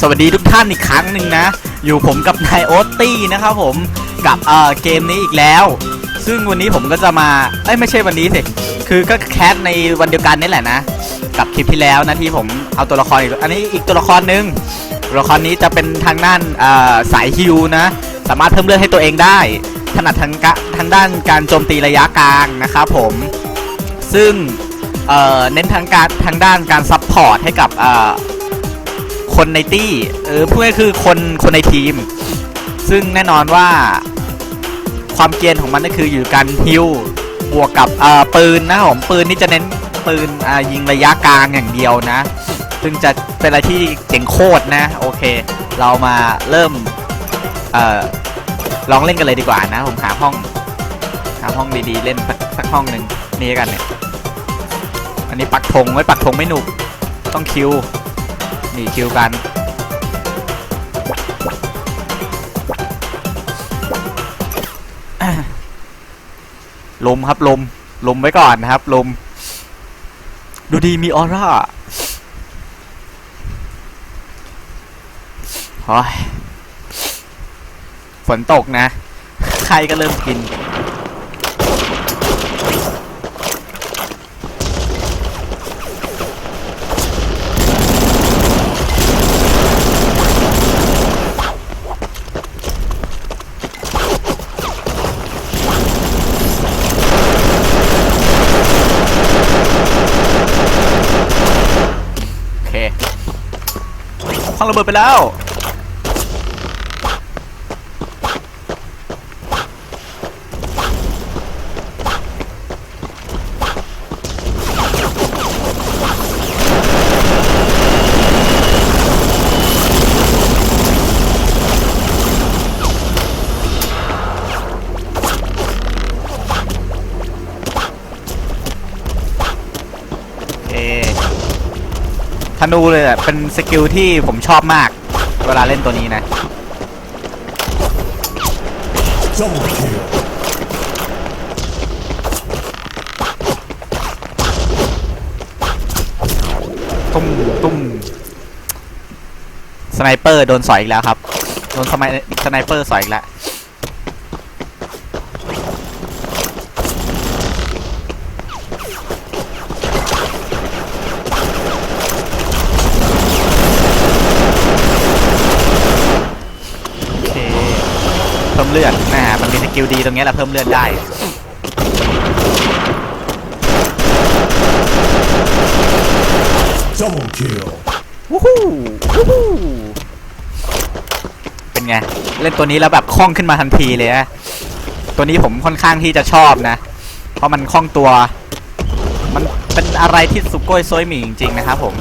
สวัสดีทุกท่านอีกครั้งหนึ่งนะ อยู่ผมกับนายโอตตี้นะครับผมกับเอ่อเกมนี้อีกแล้ว ซึ่งวันนี้ผมก็จะมาเอ้ยไม่ใช่วันนี้สิคือก็แคสในวันเดียวกันนี่แหละนะ กับคลิปที่แล้วนะที่ผมเอาตัวละครอีกอันนี้อีกตัวละครหนึ่งตัวละครนี้จะเป็นทางด้านเอ่อสายฮิวนะ สามารถเพิ่มเลือดให้ตัวเองได้ถนัดทางกะทางด้านการโจมตีระยะกลางนะครับผม ซึ่งเอ่อเน้นทางการทางด้านการซัพพอร์ตให้กับเอ่อ คนในตี้เออพูดง่ายคือคนคนในทีม ซึ่งแน่นอนว่าความเกรียนของมันก็คืออยู่การฮิวบวกกับเอ่อปืนนะผมปืนนี่จะเน้นปืนอ่ายิงระยะกลางอย่างเดียวนะ ซึ่งจะเป็นอะไรที่เจ๋งโคตรนะ โอเค เรามาเริ่มเอ่อลองเล่นกันเลยดีกว่านะ ผมหาห้อง หาห้องดีๆ เล่นสักสักห้องหนึ่งนี่กันเนี่ย อันนี้ปักธงไว้ปักธงไม่หนุก ต้องคิว นี่คิวกันลมครับลม ลมไว้ก่อนนะครับ ลม ดูดีมีออร่าโอ้ยฝนตกนะ ใครก็เริ่มกิน เคคว้างระเบิดไปแล้ว ธนูเลยอะเป็นสกิลที่ผมชอบมาก เวลาเล่นตัวนี้นะ Double kill. ตุ้มตุ้มสไนเปอร์โดนสอยอีกแล้วครับ โดนสไนสไนเปอร์สอยอีกแล้ว ลือดนะฮะมันมีสกิลดีตรงเนี้ยแหละเพิ่มเลือดได้ Double kill. วู้ฮู้วู้ฮู้เป็นไง เล่นตัวนี้แล้วแบบคล่องขึ้นมาทันทีเลยนะตัวนี้ผมค่อนข้างที่จะชอบนะ เพราะมันคล่องตัว มันเป็นอะไรที่สุโกยโซยหมี่จริงๆนะครับผม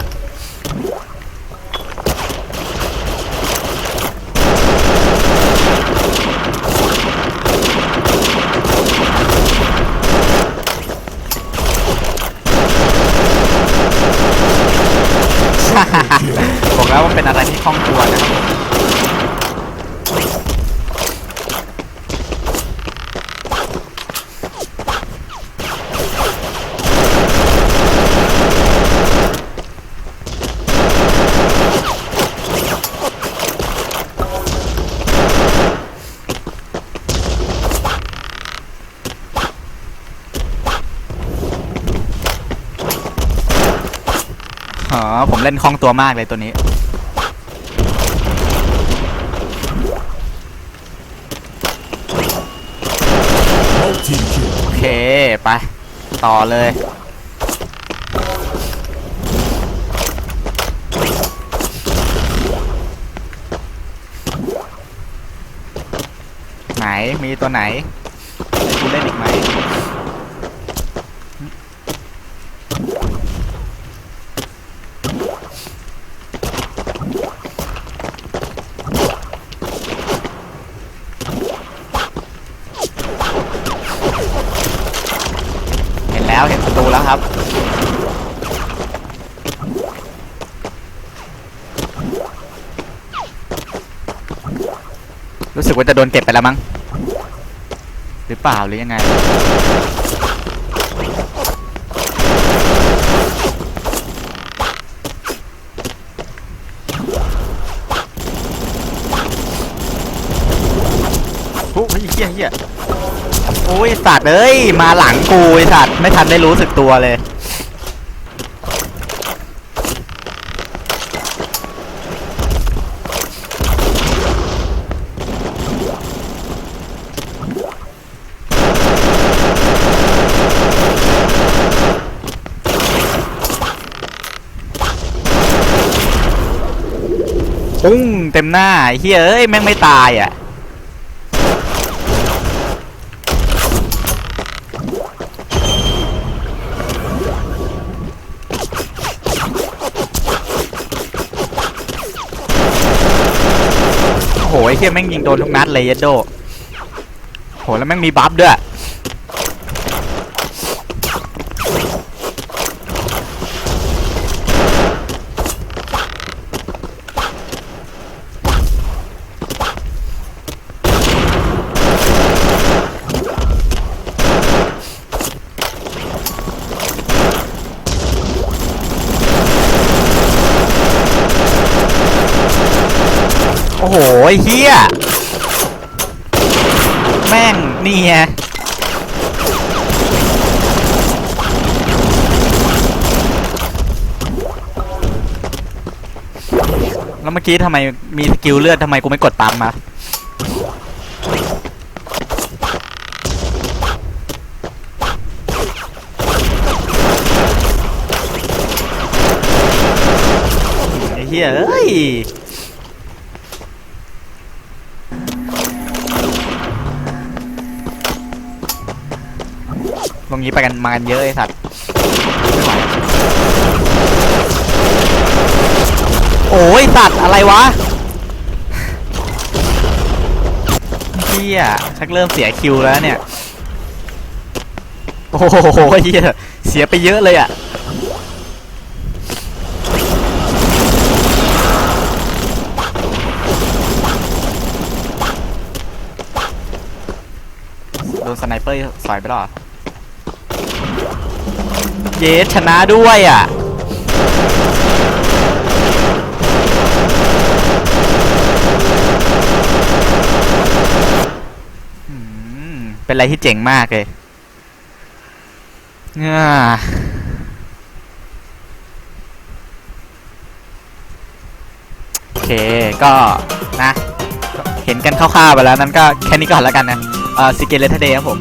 บอก แล้วว่าเป็นอะไรที่คล่องตัวนะครับ อ๋อผมเล่นคล่องตัวมากเลยตัวนี้ โอเค ไป ต่อเลย ไหน มีตัวไหนกูเล่นอีกไหม แล้วครับ รู้สึกว่าจะโดนเก็บไปแล้วมั้ง หรือเปล่าหรือยังไง โอ้ยเฮี้ยเฮี้ย โอ้ยสัตว์เอ้ย มาหลังกูไอสัตว์ไม่ทันได้รู้สึกตัวเลย ปุ้งเต็มหน้าเฮียเอ้ย แม่งไม่ตายอะ ไอ้เฮียแม่งยิงโดนทุกนัดเลยเยดโดโหแล้วแม่งมีบัฟด้วย อ้โหเฮียแม่งนี่ไงแล้วเมื่อกี้ทำไมมีสกิลเลือดทำไมกูไม่กดปั๊มมาไอ้เฮียเอ้ย ตรงนี้ไปกันมากันเยอะไอ้สัตว์โอ้ยสัตว์อะไรวะเฮียชักเริ่มเสียคิวแล้วเนี่ย โอ้โหเฮียเสียไปเยอะเลยอะโดนสไนเปอร์สอยไปหรอ เยสชนะด้วยอะเป็นอะไรที่เจ๋งมากเลยง่าโอเค ก็นะ เห็นกันคร่าวๆไปแล้วนั้นก็แค่นี้ก่อนแล้วกันนะ เอ่อซิเกเลทเดย์ครับผม